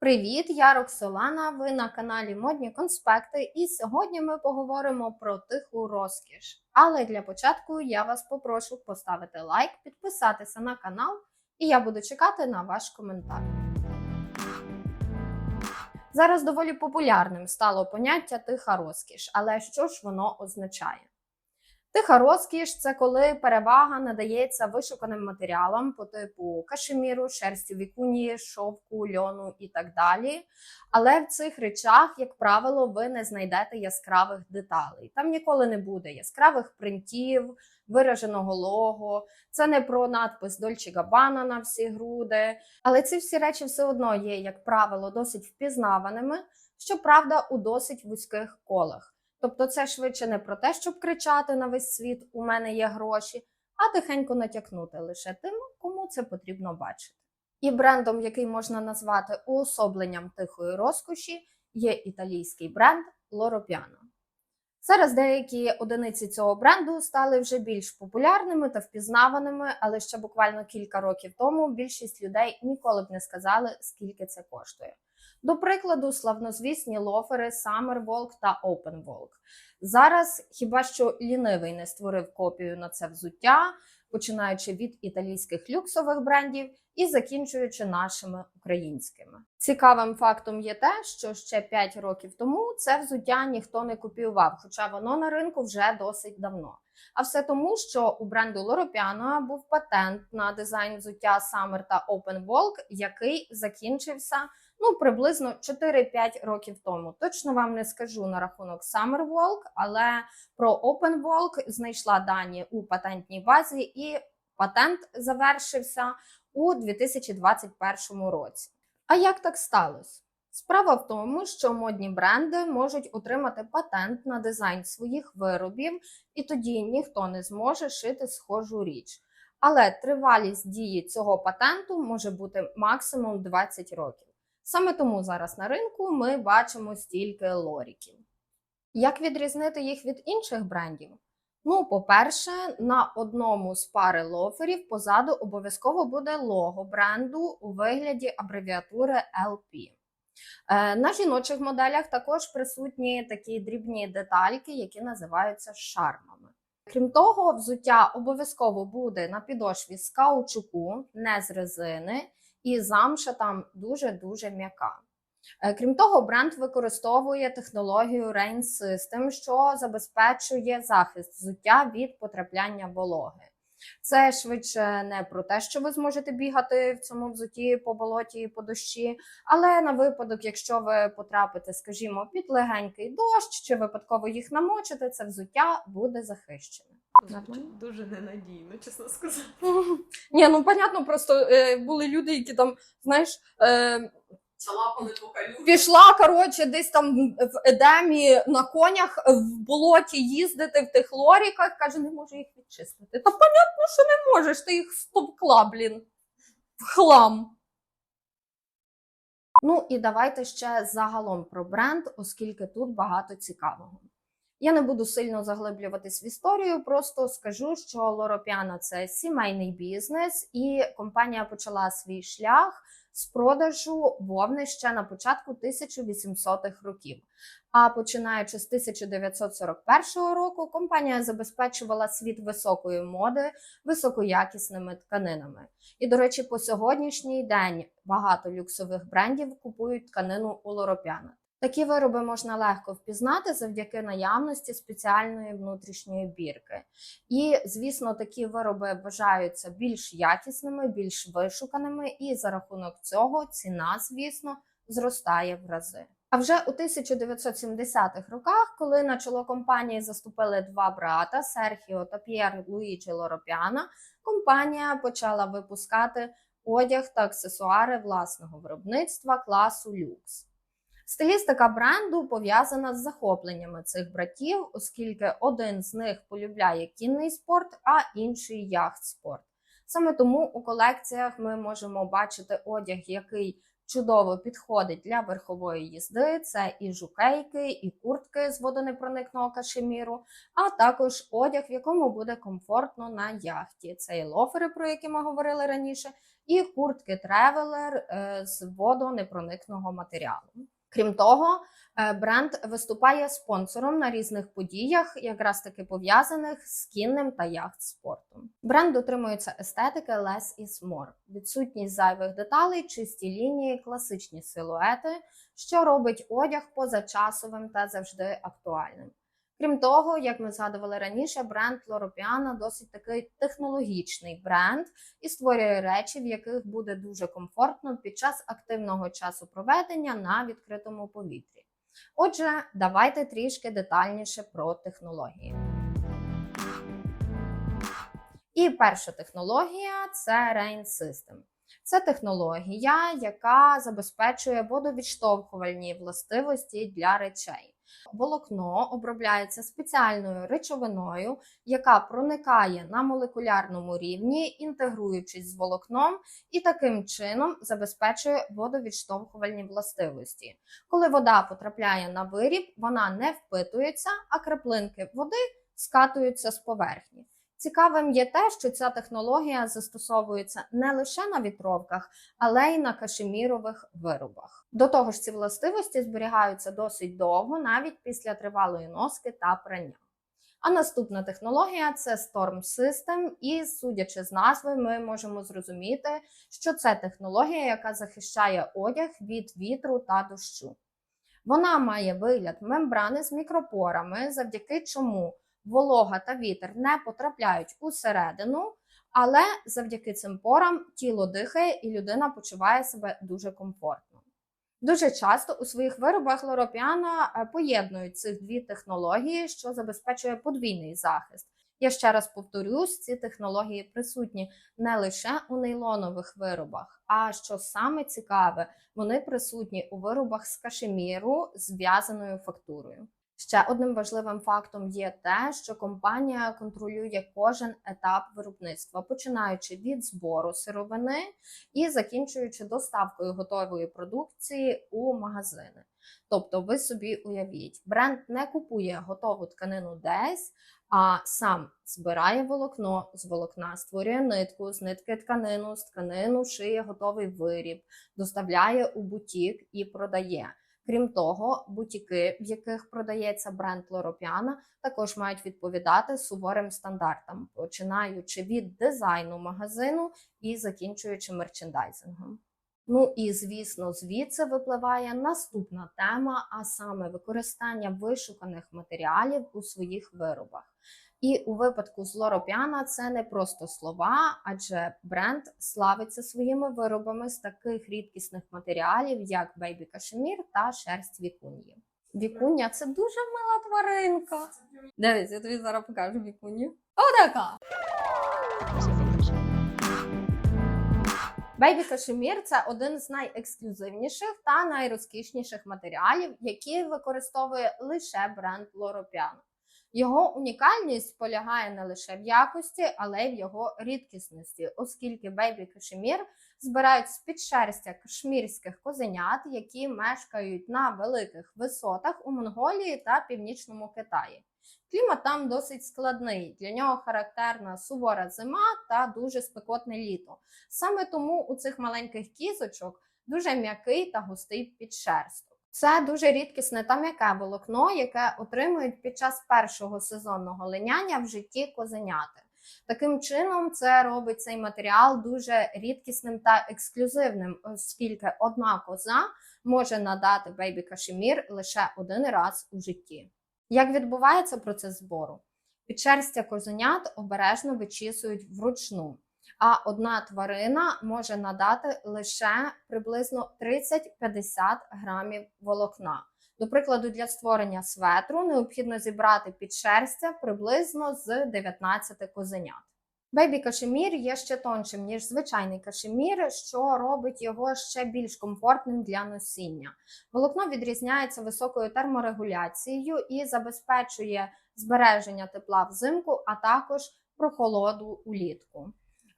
Привіт, я Роксолана. Ви на каналі Модні Конспекти, і сьогодні ми поговоримо про тиху розкіш. Але для початку я вас попрошу поставити лайк, підписатися на канал, і я буду чекати на ваш коментар. Зараз доволі популярним стало поняття тиха розкіш, але що ж воно означає? Тиха розкіш це коли перевага надається вишуканим матеріалам по типу кашеміру, шерстю вікунії, шовку, льону і так далі. Але в цих речах, як правило, ви не знайдете яскравих деталей. Там ніколи не буде яскравих принтів, вираженого лого. Це не про надпис Dolce Gabbana на всі груди. Але ці всі речі все одно є, як правило, досить впізнаваними, щоправда, у досить вузьких колах. Тобто, це швидше не про те, щоб кричати на весь світ у мене є гроші, а тихенько натякнути лише тим, кому це потрібно бачити. І брендом, який можна назвати уособленням тихої розкоші, є італійський бренд Loro Piana. Зараз деякі одиниці цього бренду стали вже більш популярними та впізнаваними, але ще буквально кілька років тому більшість людей ніколи б не сказали, скільки це коштує. До прикладу, славнозвісні лофери Summer Walk та Open Walk. Зараз хіба що лінивий не створив копію на це взуття, починаючи від італійських люксових брендів і закінчуючи нашими українськими. Цікавим фактом є те, що ще 5 років тому це взуття ніхто не копіював, хоча воно на ринку вже досить давно. А все тому, що у бренду Piana був патент на дизайн взуття Summer та Open Walk, який закінчився ну приблизно 4-5 років тому. Точно вам не скажу на рахунок Summer Walk, але про Open Walk знайшла дані у патентній базі, і патент завершився у 2021 році. А як так сталося? Справа в тому, що модні бренди можуть отримати патент на дизайн своїх виробів, і тоді ніхто не зможе шити схожу річ. Але тривалість дії цього патенту може бути максимум 20 років. Саме тому зараз на ринку ми бачимо стільки лоріків. Як відрізнити їх від інших брендів? Ну, по-перше, на одному з пари лоферів позаду обов'язково буде лого бренду у вигляді абревіатури LP. Е, на жіночих моделях також присутні такі дрібні детальки, які називаються шармами. Крім того, взуття обов'язково буде на підошві з каучуку, не з резини, і замша там дуже-дуже м'яка. Е, Крім того, бренд використовує технологію Rain System, що забезпечує захист взуття від потрапляння вологи. Це швидше не про те, що ви зможете бігати в цьому взуті по болоті і по дощі, але на випадок, якщо ви потрапите, скажімо, під легенький дощ чи випадково їх намочите, це взуття буде захищене. Звучить дуже ненадійно, чесно сказати. Ні, ну понятно, просто е, були люди, які там, знаєш, е, пішла коротше, десь там в Едемі на конях в болоті їздити в тих лоріках, каже, не можу їх відчистити. Та понятно, що не можеш, ти їх стовкла, блін, в хлам. Ну і давайте ще загалом про бренд, оскільки тут багато цікавого. Я не буду сильно заглиблюватись в історію, просто скажу, що Piana – це сімейний бізнес, і компанія почала свій шлях з продажу вовни ще на початку 1800-х років. А починаючи з 1941 року, компанія забезпечувала світ високої моди високоякісними тканинами. І, до речі, по сьогоднішній день багато люксових брендів купують тканину у Piana. Такі вироби можна легко впізнати завдяки наявності спеціальної внутрішньої бірки. І, звісно, такі вироби вважаються більш якісними, більш вишуканими, і за рахунок цього ціна, звісно, зростає в рази. А вже у 1970-х роках, коли на чоло компанії заступили два брата Серхіо та П'єр Луїджі Лоропіана, компанія почала випускати одяг та аксесуари власного виробництва класу люкс. Стилістика бренду пов'язана з захопленнями цих братів, оскільки один з них полюбляє кінний спорт, а інший яхт-спорт. Саме тому у колекціях ми можемо бачити одяг, який чудово підходить для верхової їзди. Це і жукейки, і куртки з водонепроникного кашеміру, а також одяг, в якому буде комфортно на яхті. Це і лофери, про які ми говорили раніше, і куртки тревелер е, з водонепроникного матеріалу. Крім того, е, бренд виступає спонсором на різних подіях, якраз таки пов'язаних з кінним та яхт спортом. Бренд дотримується естетики less is more. Відсутність зайвих деталей, чисті лінії, класичні силуети, що робить одяг позачасовим та завжди актуальним. Крім того, як ми згадували раніше, бренд Loro досить такий технологічний бренд і створює речі, в яких буде дуже комфортно під час активного часу проведення на відкритому повітрі. Отже, давайте трішки детальніше про технології. І перша технологія це Rain System. Це технологія, яка забезпечує водовідштовхувальні властивості для речей. Волокно обробляється спеціальною речовиною, яка проникає на молекулярному рівні, інтегруючись з волокном, і таким чином забезпечує водовідштовхувальні властивості. Коли вода потрапляє на виріб, вона не впитується, а краплинки води скатуються з поверхні. Цікавим є те, що ця технологія застосовується не лише на вітровках, але й на кашемірових виробах. До того ж, ці властивості зберігаються досить довго, навіть після тривалої носки та прання. А наступна технологія це Storm System, і судячи з назви, ми можемо зрозуміти, що це технологія, яка захищає одяг від вітру та дощу. Вона має вигляд мембрани з мікропорами, завдяки чому волога та вітер не потрапляють усередину, але завдяки цим порам тіло дихає і людина почуває себе дуже комфортно. Дуже часто у своїх виробах Лоропіана поєднують цих дві технології, що забезпечує подвійний захист. Я ще раз повторюсь, ці технології присутні не лише у нейлонових виробах, а що саме цікаве, вони присутні у виробах з кашеміру з в'язаною фактурою. Ще одним важливим фактом є те, що компанія контролює кожен етап виробництва, починаючи від збору сировини і закінчуючи доставкою готової продукції у магазини. Тобто, ви собі уявіть, бренд не купує готову тканину десь, а сам збирає волокно з волокна, створює нитку, з нитки тканину, з тканину шиє готовий виріб, доставляє у бутік і продає. Крім того, бутіки, в яких продається бренд Лоропіана, також мають відповідати суворим стандартам, починаючи від дизайну магазину і закінчуючи мерчендайзингом. Ну і звісно, звідси випливає наступна тема, а саме використання вишуканих матеріалів у своїх виробах. І у випадку з Лоропіана це не просто слова, адже бренд славиться своїми виробами з таких рідкісних матеріалів, як бейбі кашемір та шерсть вікуньї. Вікуня це дуже мила тваринка. Дивись, я тобі зараз покажу вікуню. Отака! Бейбі кашемір це один з найексклюзивніших та найрозкішніших матеріалів, які використовує лише бренд Лоропіано. Його унікальність полягає не лише в якості, але й в його рідкісності, оскільки бейбі кашемір збирають з під шерстя кашмірських козенят, які мешкають на великих висотах у Монголії та Північному Китаї. Клімат там досить складний. Для нього характерна сувора зима та дуже спекотне літо. Саме тому у цих маленьких кізочок дуже м'який та густий підшерсток. Це дуже рідкісне та м'яке волокно, яке отримують під час першого сезонного линяння в житті козеняти. Таким чином, це робить цей матеріал дуже рідкісним та ексклюзивним, оскільки одна коза може надати бейбі кашемір лише один раз у житті. Як відбувається процес збору? Підшерстя козенят обережно вичісують вручну, а одна тварина може надати лише приблизно 30-50 грамів волокна. До прикладу, для створення светру необхідно зібрати підшерстя приблизно з 19 козенят. Бейбі кашемір є ще тоншим, ніж звичайний кашемір, що робить його ще більш комфортним для носіння. Волокно відрізняється високою терморегуляцією і забезпечує збереження тепла взимку, а також прохолоду улітку.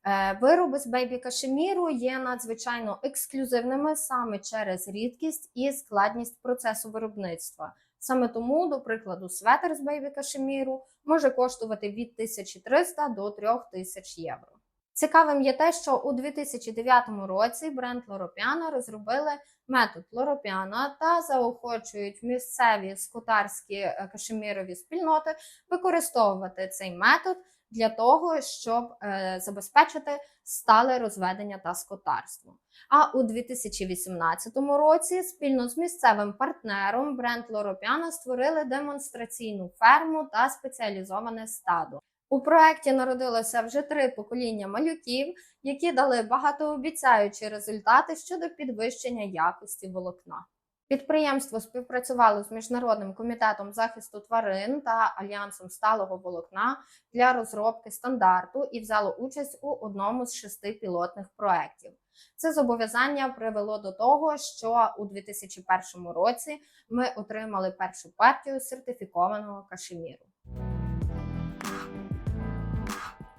Е, Вироби з бейбі кашеміру є надзвичайно ексклюзивними саме через рідкість і складність процесу виробництва. Саме тому, до прикладу, светр з бейбі кашеміру може коштувати від 1300 до 3000 євро. Цікавим є те, що у 2009 році бренд Лоропіана розробили метод Лоропіана та заохочують місцеві скотарські е, кашемірові спільноти використовувати цей метод для того, щоб е, забезпечити стале розведення та скотарство. А у 2018 році спільно з місцевим партнером бренд Лоропіана створили демонстраційну ферму та спеціалізоване стадо. У проєкті народилося вже три покоління малюків, які дали багатообіцяючі результати щодо підвищення якості волокна. Підприємство співпрацювало з Міжнародним комітетом захисту тварин та Альянсом сталого волокна для розробки стандарту і взяло участь у одному з шести пілотних проєктів. Це зобов'язання привело до того, що у 2001 році ми отримали першу партію сертифікованого кашеміру.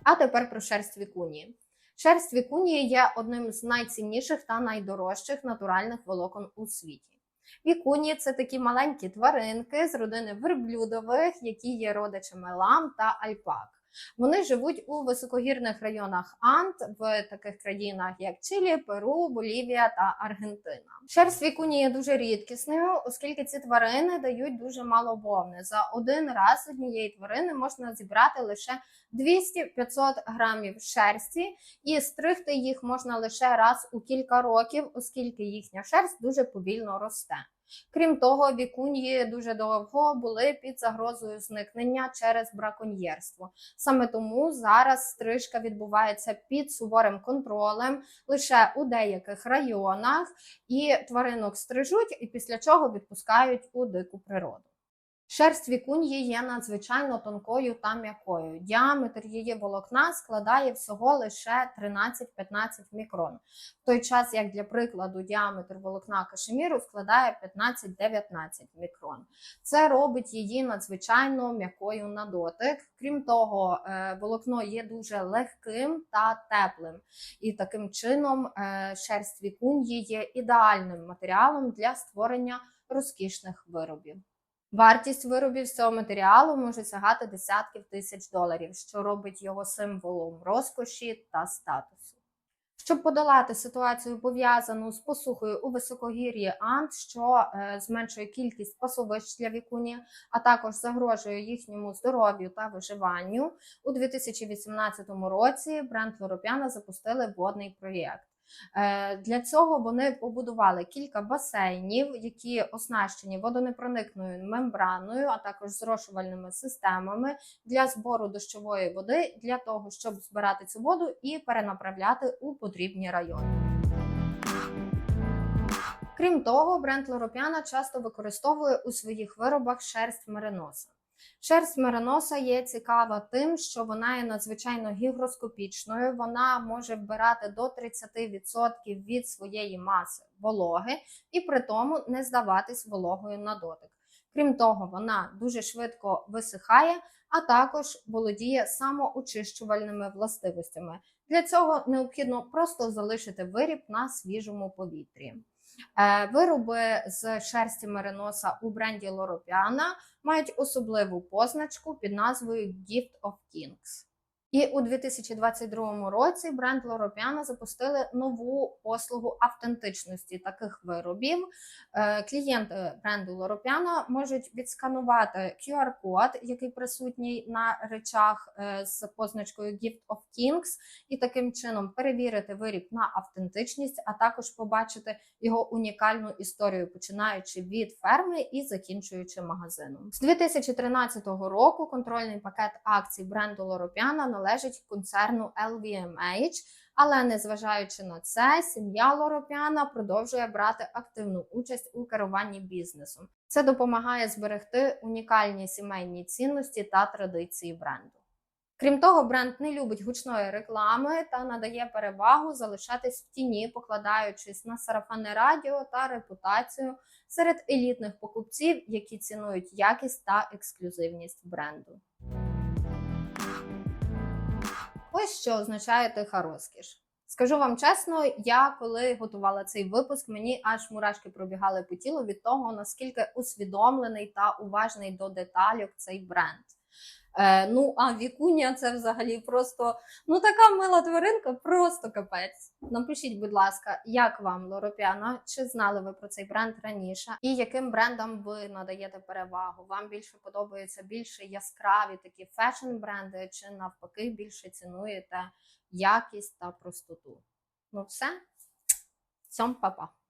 А тепер про шерсть вікунії. Шерсть вікунії є одним з найцінніших та найдорожчих натуральних волокон у світі. Вікуні це такі маленькі тваринки з родини верблюдових, які є родичами лам та альпак. Вони живуть у високогірних районах Анд в таких країнах, як Чилі, Перу, Болівія та Аргентина. Шерсть вікуні є дуже рідкісною, оскільки ці тварини дають дуже мало вовни. За один раз однієї тварини можна зібрати лише 200-500 грамів шерсті, і стригти їх можна лише раз у кілька років, оскільки їхня шерсть дуже повільно росте. Крім того, вікуньї дуже довго були під загрозою зникнення через браконьєрство. Саме тому зараз стрижка відбувається під суворим контролем лише у деяких районах, і тваринок стрижуть, і після чого відпускають у дику природу. Шерсть вікуньї є надзвичайно тонкою та м'якою. Діаметр її волокна складає всього лише 13-15 мікрон, в той час, як для прикладу, діаметр волокна кашеміру складає 15-19 мікрон. Це робить її надзвичайно м'якою на дотик. Крім того, е, волокно є дуже легким та теплим, і таким чином е, шерсть вікуньї є ідеальним матеріалом для створення розкішних виробів. Вартість виробів з цього матеріалу може сягати десятків тисяч доларів, що робить його символом розкоші та статусу. Щоб подолати ситуацію пов'язану з посухою у високогір'ї Анд, що е, зменшує кількість пасовищ для вікуні, а також загрожує їхньому здоров'ю та виживанню, у 2018 році бренд Лоропіана запустили водний проєкт. Е, Для цього вони побудували кілька басейнів, які оснащені водонепроникною мембраною, а також зрошувальними системами для збору дощової води, для того, щоб збирати цю воду і перенаправляти у потрібні райони. Крім того, бренд Лоропіана часто використовує у своїх виробах шерсть мериноса. Шерсть мериноса є цікава тим, що вона є надзвичайно гігроскопічною. Вона може вбирати до 30% від своєї маси вологи і при тому не здаватись вологою на дотик. Крім того, вона дуже швидко висихає, а також володіє самоочищувальними властивостями. Для цього необхідно просто залишити виріб на свіжому повітрі. Е, Вироби з шерсті мериноса у бренді Лоропіана мають особливу позначку під назвою Gift of Kings. І у 2022 році бренд Лоропіана запустили нову послугу автентичності таких виробів. Е, Клієнти бренду Лоропіана можуть відсканувати QR-код, який присутній на речах е, з позначкою Gift of Kings, і таким чином перевірити виріб на автентичність, а також побачити його унікальну історію, починаючи від ферми і закінчуючи магазином. З 2013 року контрольний пакет акцій бренду Лоропіана належить концерну LVMH, але незважаючи на це, сім'я Лоропіана продовжує брати активну участь у керуванні бізнесом. Це допомагає зберегти унікальні сімейні цінності та традиції бренду. Крім того, бренд не любить гучної реклами та надає перевагу залишатись в тіні, покладаючись на сарафанне радіо та репутацію серед елітних покупців, які цінують якість та ексклюзивність бренду. Ось що означає тиха розкіш. Скажу вам чесно, я коли готувала цей випуск, мені аж мурашки пробігали по тілу від того, наскільки усвідомлений та уважний до деталів цей бренд. Е, ну, а вікуня це взагалі просто ну така мила тваринка, просто капець. Напишіть, будь ласка, як вам Лоропіана? Чи знали ви про цей бренд раніше? І яким брендам ви надаєте перевагу? Вам більше подобаються більше яскраві такі фешн бренди, чи навпаки більше цінуєте якість та простоту? Ну, все. Цьом, па-па.